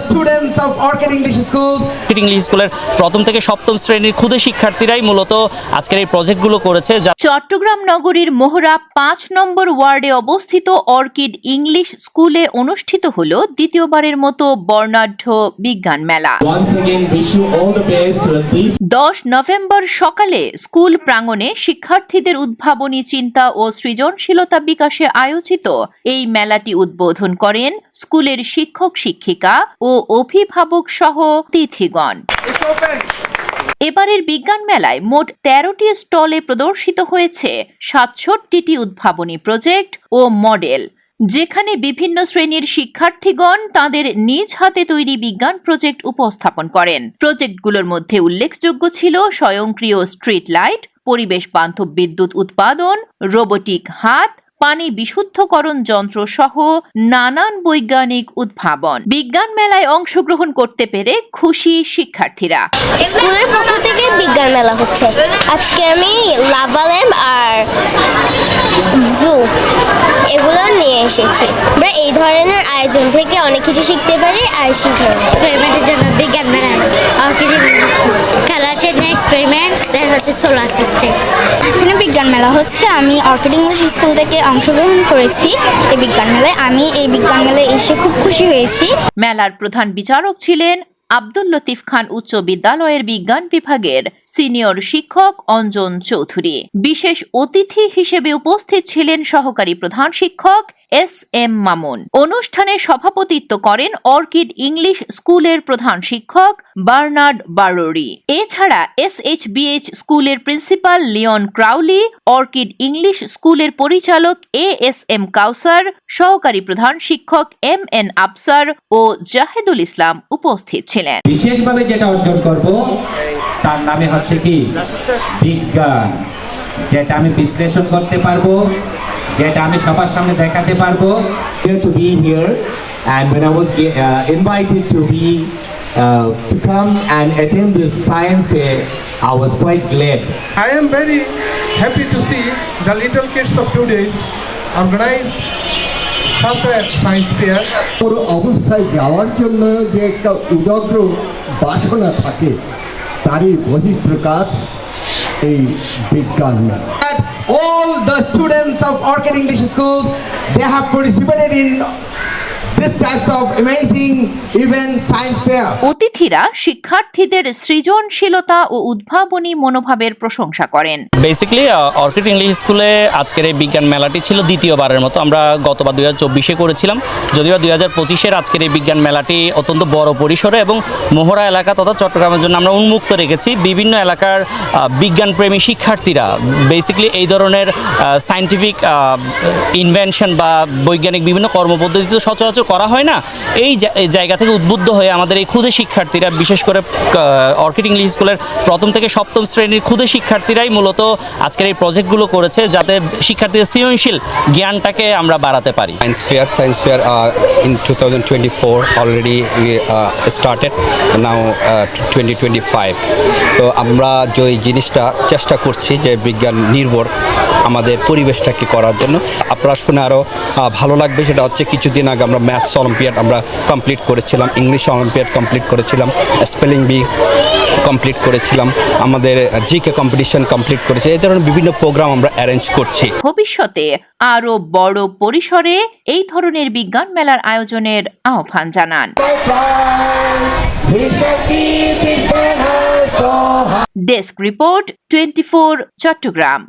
students of Orchid English Schools English স্কুলের প্রথম থেকে সপ্তম শ্রেণির ক্ষুদে শিক্ষার্থীরাই মূলত আজকের এই প্রজেক্টগুলো করেছে চট্টগ্রাম নগরীর মোহরা পাঁচ নম্বর ওয়ার্ডে অবস্থিত অর্কিড ইংলিশ স্কুলে অনুষ্ঠিত হল দ্বিতীয়বারের মতো বর্ণাঢ্য বিজ্ঞান মেলা Once again, wish you all the best. Please দশ নভেম্বর সকালে স্কুল প্রাঙ্গণে শিক্ষার্থীদের উদ্ভাবনী চিন্তা ও সৃজনশীলতা বিকাশে আয়োজিত এই মেলাটি উদ্বোধন করেন স্কুলের শিক্ষক শিক্ষিকা ও অভিভাবক সহ অতিথিগণ। It's এবারের বিজ্ঞান মেলায় মোট তেরোটি স্টলে প্রদর্শিত হয়েছে সাতষট্টিটি উদ্ভাবনী প্রজেক্ট ও মডেল যেখানে বিভিন্ন শ্রেণির শিক্ষার্থীগণ তাদের নিজ হাতে তৈরি বিজ্ঞান প্রজেক্ট উপস্থাপন করেন। প্রজেক্টগুলোর মধ্যে উল্লেখযোগ্য ছিল স্বয়ংক্রিয় স্ট্রিট লাইট পরিবেশ বান্ধব বিদ্যুৎ উৎপাদন রোবোটিক হাত পানি বিশুদ্ধকরণ যন্ত্র সহ নানান বৈজ্ঞানিক উদ্ভাবন। বিজ্ঞান মেলায় অংশগ্রহণ করতে পেরে খুশি শিক্ষার্থীরা। স্কুলের পক্ষ থেকে বিজ্ঞান মেলা হচ্ছে। আজকে আমি লাভা ল্যাম্প আর জু এগুলো নিয়ে এসেছি। আমরা এই ধরনের আয়োজন থেকে অনেক কিছু শিখতে পারি আর শিখতে এক্সপেরিমেন্টের জন্য বিজ্ঞান মেলা? খেলা আছে এক্সপেরিমেন্ট হচ্ছে সোলার সিস্টেম এখানে বিজ্ঞান মেলা হচ্ছে আমি অর্কিড ইংলিশ স্কুল থেকে অংশগ্রহণ করেছি এই বিজ্ঞান মেলায়। আমি এই বিজ্ঞান মেলায় এসে খুব খুশি হয়েছি। মেলার প্রধান বিচারক ছিলেন আব্দুল লতিফ খান উচ্চ বিদ্যালয়ের বিজ্ঞান বিভাগের সিনিয়র শিক্ষক অঞ্জন চৌধুরী। বিশেষ অতিথি হিসেবে উপস্থিত ছিলেন সহকারী প্রধান শিক্ষক এস এম মামুন। অনুষ্ঠানে সভাপতিত্ব করেন অর্কিড ইংলিশ স্কুলের প্রধান শিক্ষক বার্নার্ড বারোরি। এছাড়া এস এইচ বিএইচ স্কুলের principal Leon Crowley, Orchid English স্কুলের পরিচালক এ এস এম কাউসার, সহকারী প্রধান শিক্ষক এম এন আফসার ও জাহেদুল ইসলাম উপস্থিত ছিলেন। বিশেষভাবে যেটা অর্জন করব তার নামে হচ্ছে কি বিজ্ঞান যেটা আমি বিশ্লেষণ করতে পারব যেটা আমি সবার সামনে দেখাতে পারব here to be here, and when I was uh, invited to be uh, to come and attend this science fair, I was quite glad. I am very happy to see the little kids of today organize such a science fair. অবস্থায় যাওয়ার জন্য যে একটা উদগ্র বাসনা থাকে তারই বহিঃপ্রকাশ এই বিজ্ঞান all the students of Orchid English Schools, they have participated in this types of amazing event science fair. অতিথিরা শিক্ষার্থীদের সৃজনশীলতা ও উদ্ভাবনী মনোভাবের প্রশংসা করেন। বেসিক্যালি অর্কিড ইংলিশ স্কুলে আজকের এই বিজ্ঞান মেলাটি ছিল দ্বিতীয়বারের মতো। আমরা গতবার দুই হাজার চব্বিশে করেছিলাম। যদিও দুই হাজার পঁচিশের আজকের এই বিজ্ঞান মেলাটি অত্যন্ত বড় পরিসরে এবং মোহরা এলাকা তথা চট্টগ্রামের জন্য আমরা উন্মুক্ত রেখেছি। বিভিন্ন এলাকার বিজ্ঞানপ্রেমী শিক্ষার্থীরা বেসিক্যালি এই ধরনের সায়েন্টিফিক ইনভেনশন বা বৈজ্ঞানিক বিভিন্ন কর্মপদ্ধতি তো সচরাচর করা হয় না এই জায়গা থেকে উদ্বুদ্ধ হয়ে আমাদের এই ক্ষুদে শিক্ষার্থীরা বিশেষ করে অর্কিড ইংলিশ স্কুলের প্রথম থেকে সপ্তম শ্রেণির ক্ষুদে শিক্ষার্থীরাই মূলত আজকের এই প্রজেক্টগুলো করেছে যাতে শিক্ষার্থীদের সৃজনশীল জ্ঞানটাকে আমরা বাড়াতে পারি Science fair, science fair uh, in 2024 already we uh, started. Now uh, 2025. তো আমরা যে জিনিসটা চেষ্টা করছি যে বিজ্ঞান নির্ভর আমাদের পরিবেশটাকে করার জন্য আপনারা শুনে আরও ভালো লাগবে সেটা হচ্ছে কিছুদিন আগে আমরা ম্যাথস অলিম্পিয়াড আমরা কমপ্লিট করেছিলাম ইংলিশ অলিম্পিয়াড কমপ্লিট করেছিলাম স্পেলিং বি কমপ্লিট করেছিলাম, আমাদের জিকে কম্পিটিশন কমপ্লিট করেছি, এই ধরনের বিভিন্ন প্রোগ্রাম আমরা অ্যারেঞ্জ করছি ভবিষ্যতে আরও বড় পরিসরে এই ধরনের বিজ্ঞান মেলার আয়োজনের আহ্বান জানান. Desk report twenty Chittagong